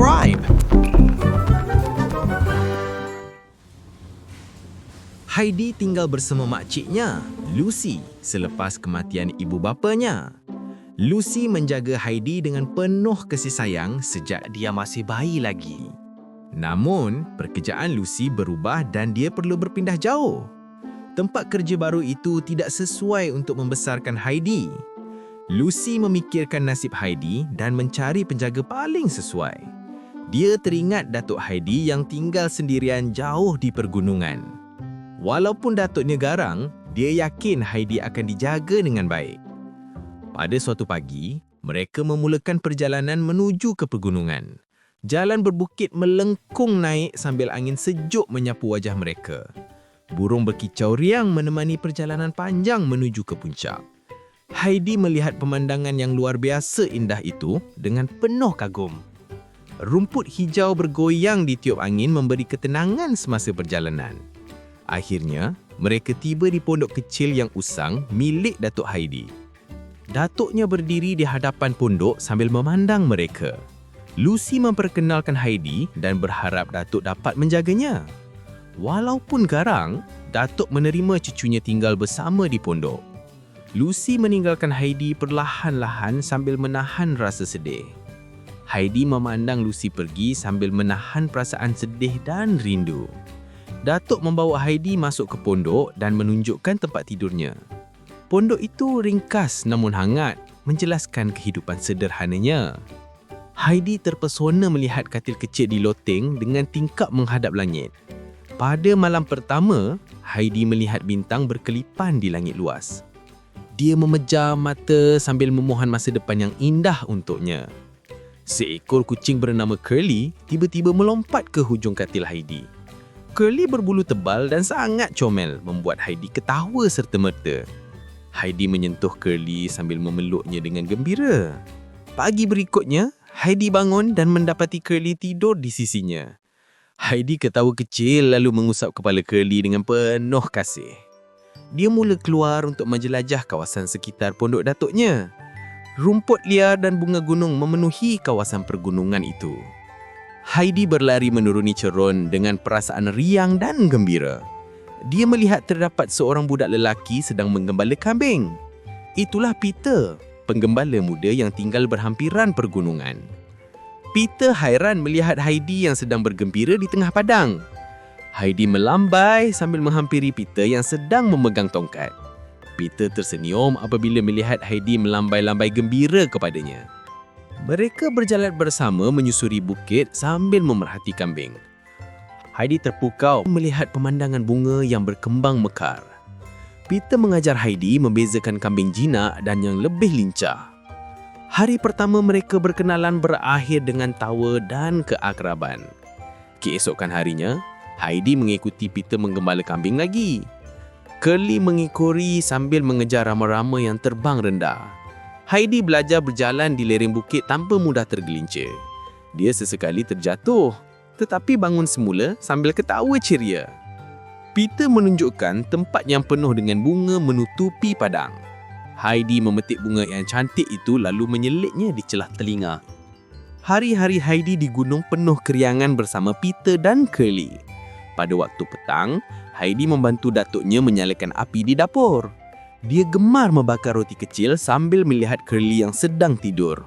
subscribe. Heidi tinggal bersama makciknya, Lucy, selepas kematian ibu bapanya. Lucy menjaga Heidi dengan penuh kasih sayang sejak dia masih bayi lagi. Namun, pekerjaan Lucy berubah dan dia perlu berpindah jauh. Tempat kerja baru itu tidak sesuai untuk membesarkan Heidi. Lucy memikirkan nasib Heidi dan mencari penjaga paling sesuai. Dia teringat Datuk Heidi yang tinggal sendirian jauh di pergunungan. Walaupun datuknya garang, dia yakin Heidi akan dijaga dengan baik. Pada suatu pagi, mereka memulakan perjalanan menuju ke pegunungan. Jalan berbukit melengkung naik sambil angin sejuk menyapu wajah mereka. Burung berkicau riang menemani perjalanan panjang menuju ke puncak. Heidi melihat pemandangan yang luar biasa indah itu dengan penuh kagum. Rumput hijau bergoyang di tiup angin memberi ketenangan semasa perjalanan. Akhirnya, mereka tiba di pondok kecil yang usang milik Datuk Heidi. Datuknya berdiri di hadapan pondok sambil memandang mereka. Lucy memperkenalkan Heidi dan berharap Datuk dapat menjaganya. Walaupun garang, Datuk menerima cucunya tinggal bersama di pondok. Lucy meninggalkan Heidi perlahan-lahan sambil menahan rasa sedih. Heidi memandang Lucy pergi sambil menahan perasaan sedih dan rindu. Datuk membawa Heidi masuk ke pondok dan menunjukkan tempat tidurnya. Pondok itu ringkas namun hangat, menjelaskan kehidupan sederhananya. Heidi terpesona melihat katil kecil di loteng dengan tingkap menghadap langit. Pada malam pertama, Heidi melihat bintang berkelipan di langit luas. Dia memejam mata sambil memohon masa depan yang indah untuknya. Seekor kucing bernama Curly tiba-tiba melompat ke hujung katil Heidi. Curly berbulu tebal dan sangat comel membuat Heidi ketawa serta-merta. Heidi menyentuh Curly sambil memeluknya dengan gembira. Pagi berikutnya, Heidi bangun dan mendapati Curly tidur di sisinya. Heidi ketawa kecil lalu mengusap kepala Curly dengan penuh kasih. Dia mula keluar untuk menjelajah kawasan sekitar pondok datuknya. Rumput liar dan bunga gunung memenuhi kawasan pergunungan itu. Heidi berlari menuruni cerun dengan perasaan riang dan gembira. Dia melihat terdapat seorang budak lelaki sedang menggembala kambing. Itulah Peter, penggembala muda yang tinggal berhampiran pergunungan. Peter hairan melihat Heidi yang sedang bergembira di tengah padang. Heidi melambai sambil menghampiri Peter yang sedang memegang tongkat. Peter tersenyum apabila melihat Heidi melambai-lambai gembira kepadanya. Mereka berjalan bersama menyusuri bukit sambil memerhati kambing. Heidi terpukau melihat pemandangan bunga yang berkembang mekar. Peter mengajar Heidi membezakan kambing jinak dan yang lebih lincah. Hari pertama mereka berkenalan berakhir dengan tawa dan keakraban. Keesokan harinya, Heidi mengikuti Peter menggembala kambing lagi. Curly mengikuri sambil mengejar rama-rama yang terbang rendah. Heidi belajar berjalan di lereng bukit tanpa mudah tergelincir. Dia sesekali terjatuh, tetapi bangun semula sambil ketawa ceria. Peter menunjukkan tempat yang penuh dengan bunga menutupi padang. Heidi memetik bunga yang cantik itu lalu menyelitnya di celah telinga. Hari-hari Heidi di gunung penuh keriangan bersama Peter dan Curly. Pada waktu petang, Heidi membantu datuknya menyalakan api di dapur. Dia gemar membakar roti kecil sambil melihat Curly yang sedang tidur.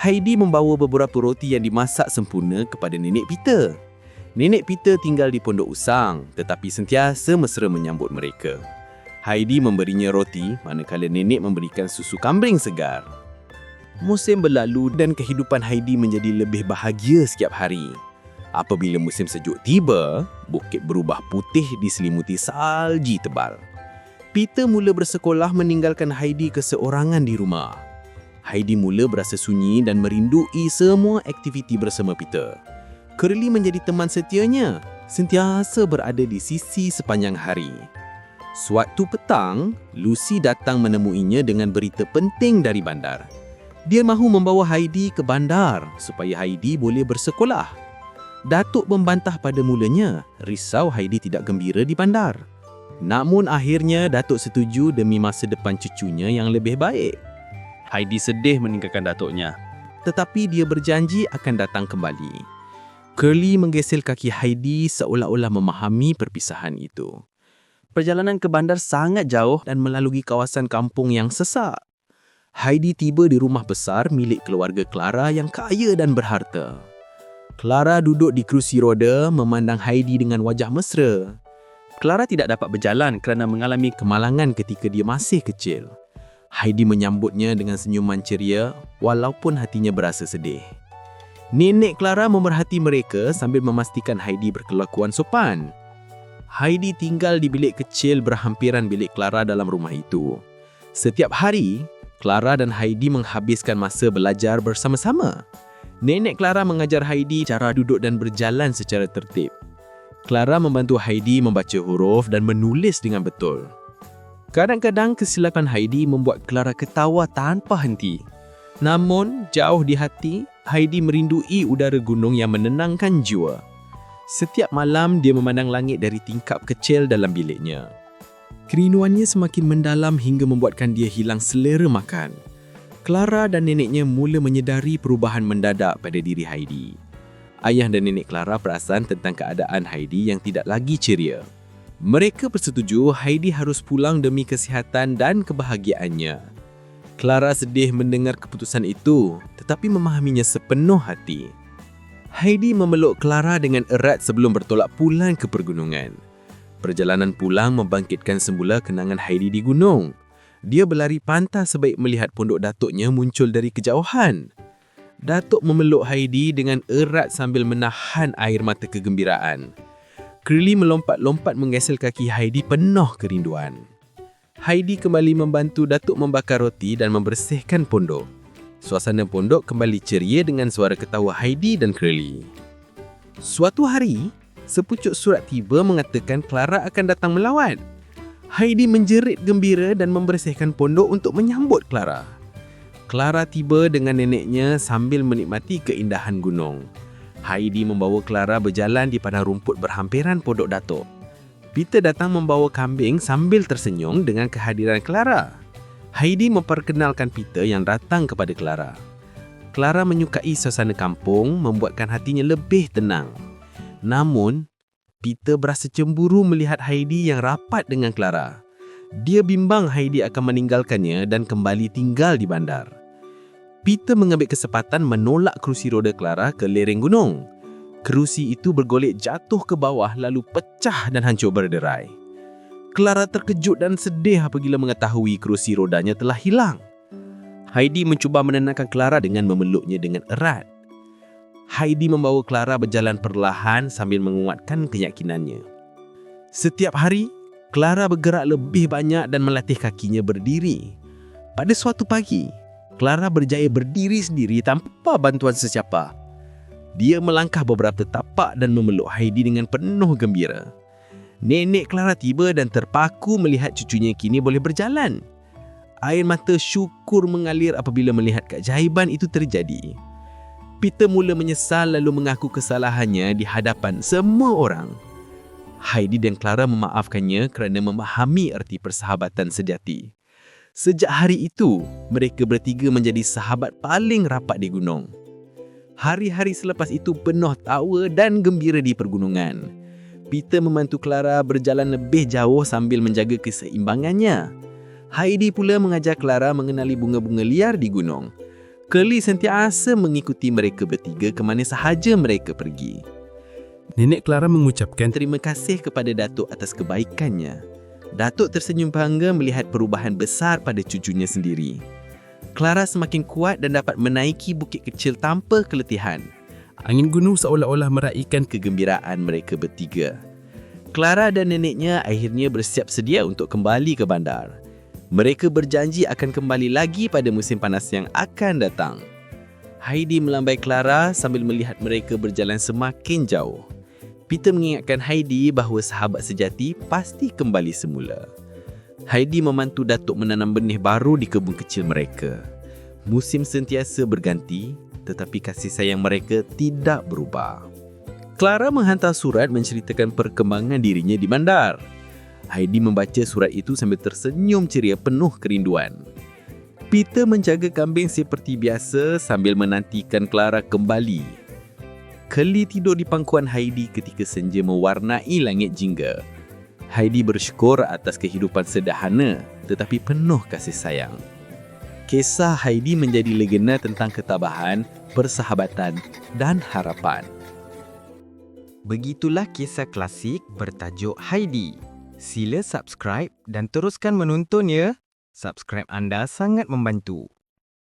Heidi membawa beberapa roti yang dimasak sempurna kepada nenek Peter. Nenek Peter tinggal di pondok usang tetapi sentiasa mesra menyambut mereka. Heidi memberinya roti manakala nenek memberikan susu kambing segar. Musim berlalu dan kehidupan Heidi menjadi lebih bahagia setiap hari. Apabila musim sejuk tiba, bukit berubah putih diselimuti salji tebal. Peter mula bersekolah meninggalkan Heidi keseorangan di rumah. Heidi mula berasa sunyi dan merindui semua aktiviti bersama Peter. Curly menjadi teman setianya, sentiasa berada di sisi sepanjang hari. Suatu petang, Lucy datang menemuinya dengan berita penting dari bandar. Dia mahu membawa Heidi ke bandar supaya Heidi boleh bersekolah. Datuk membantah pada mulanya, risau Heidi tidak gembira di bandar. Namun akhirnya Datuk setuju demi masa depan cucunya yang lebih baik. Heidi sedih meninggalkan datuknya. tetapi dia berjanji akan datang kembali. Curly menggesel kaki Heidi seolah-olah memahami perpisahan itu. Perjalanan ke bandar sangat jauh dan melalui kawasan kampung yang sesak. Heidi tiba di rumah besar milik keluarga Clara yang kaya dan berharta. Clara duduk di kerusi roda memandang Heidi dengan wajah mesra. Clara tidak dapat berjalan kerana mengalami kemalangan ketika dia masih kecil. Heidi menyambutnya dengan senyuman ceria walaupun hatinya berasa sedih. Nenek Clara memerhati mereka sambil memastikan Heidi berkelakuan sopan. Heidi tinggal di bilik kecil berhampiran bilik Clara dalam rumah itu. Setiap hari, Clara dan Heidi menghabiskan masa belajar bersama-sama. Nenek Clara mengajar Heidi cara duduk dan berjalan secara tertib. Clara membantu Heidi membaca huruf dan menulis dengan betul. Kadang-kadang kesilapan Heidi membuat Clara ketawa tanpa henti. Namun, jauh di hati, Heidi merindui udara gunung yang menenangkan jiwa. Setiap malam, dia memandang langit dari tingkap kecil dalam biliknya. Kerinduannya semakin mendalam hingga membuatkan dia hilang selera makan. Clara dan neneknya mula menyedari perubahan mendadak pada diri Heidi. Ayah dan nenek Clara perasan tentang keadaan Heidi yang tidak lagi ceria. Mereka bersetuju Heidi harus pulang demi kesihatan dan kebahagiaannya. Clara sedih mendengar keputusan itu tetapi memahaminya sepenuh hati. Heidi memeluk Clara dengan erat sebelum bertolak pulang ke pergunungan. Perjalanan pulang membangkitkan semula kenangan Heidi di gunung. Dia berlari pantas sebaik melihat pondok datuknya muncul dari kejauhan. Datuk memeluk Heidi dengan erat sambil menahan air mata kegembiraan. Curly melompat-lompat menggesel kaki Heidi penuh kerinduan. Heidi kembali membantu Datuk membakar roti dan membersihkan pondok. Suasana pondok kembali ceria dengan suara ketawa Heidi dan Curly. Suatu hari, sepucuk surat tiba mengatakan Clara akan datang melawat. Heidi menjerit gembira dan membersihkan pondok untuk menyambut Clara. Clara tiba dengan neneknya sambil menikmati keindahan gunung. Heidi membawa Clara berjalan di padang rumput berhampiran pondok Datuk. Peter datang membawa kambing sambil tersenyum dengan kehadiran Clara. Heidi memperkenalkan Peter yang datang kepada Clara. Clara menyukai suasana kampung membuatkan hatinya lebih tenang. Namun, Peter berasa cemburu melihat Heidi yang rapat dengan Clara. Dia bimbang Heidi akan meninggalkannya dan kembali tinggal di bandar. Peter mengambil kesempatan menolak kerusi roda Clara ke lereng gunung kerusi itu bergolek jatuh ke bawah lalu pecah dan hancur berderai. Clara terkejut dan sedih apabila mengetahui kerusi rodanya telah hilang. Heidi mencuba menenangkan Clara dengan memeluknya dengan erat. Heidi membawa Clara berjalan perlahan sambil menguatkan keyakinannya. Setiap hari, Clara bergerak lebih banyak dan melatih kakinya berdiri. Pada suatu pagi, Clara berjaya berdiri sendiri tanpa bantuan sesiapa. Dia melangkah beberapa tapak dan memeluk Heidi dengan penuh gembira. Nenek Clara tiba dan terpaku melihat cucunya kini boleh berjalan. Air mata syukur mengalir apabila melihat keajaiban itu terjadi. Peter mula menyesal lalu mengaku kesalahannya di hadapan semua orang. Heidi dan Clara memaafkannya kerana memahami erti persahabatan sejati. Sejak hari itu, mereka bertiga menjadi sahabat paling rapat di gunung. Hari-hari selepas itu penuh tawa dan gembira di pergunungan. Peter membantu Clara berjalan lebih jauh sambil menjaga keseimbangannya. Heidi pula mengajar Clara mengenali bunga-bunga liar di gunung. Curly sentiasa mengikuti mereka bertiga ke mana sahaja mereka pergi. Nenek Clara mengucapkan terima kasih kepada Datuk atas kebaikannya. Datuk tersenyum bangga melihat perubahan besar pada cucunya sendiri. Clara semakin kuat dan dapat menaiki bukit kecil tanpa keletihan. Angin gunung seolah-olah meraihkan kegembiraan mereka bertiga. Clara dan neneknya akhirnya bersiap sedia untuk kembali ke bandar. Mereka berjanji akan kembali lagi pada musim panas yang akan datang. Heidi melambai Clara sambil melihat mereka berjalan semakin jauh. Peter mengingatkan Heidi bahawa sahabat sejati pasti kembali semula. Heidi membantu Datuk menanam benih baru di kebun kecil mereka. Musim sentiasa berganti tetapi kasih sayang mereka tidak berubah. Clara menghantar surat menceritakan perkembangan dirinya di bandar. Heidi membaca surat itu sambil tersenyum ceria penuh kerinduan. Peter menjaga kambing seperti biasa sambil menantikan Clara kembali. Kelly tidur di pangkuan Heidi ketika senja mewarnai langit jingga. Heidi bersyukur atas kehidupan sederhana tetapi penuh kasih sayang. Kisah Heidi menjadi legenda tentang ketabahan, persahabatan dan harapan. Begitulah kisah klasik bertajuk Heidi. Sila subscribe dan teruskan menonton ya. Subscribe anda sangat membantu.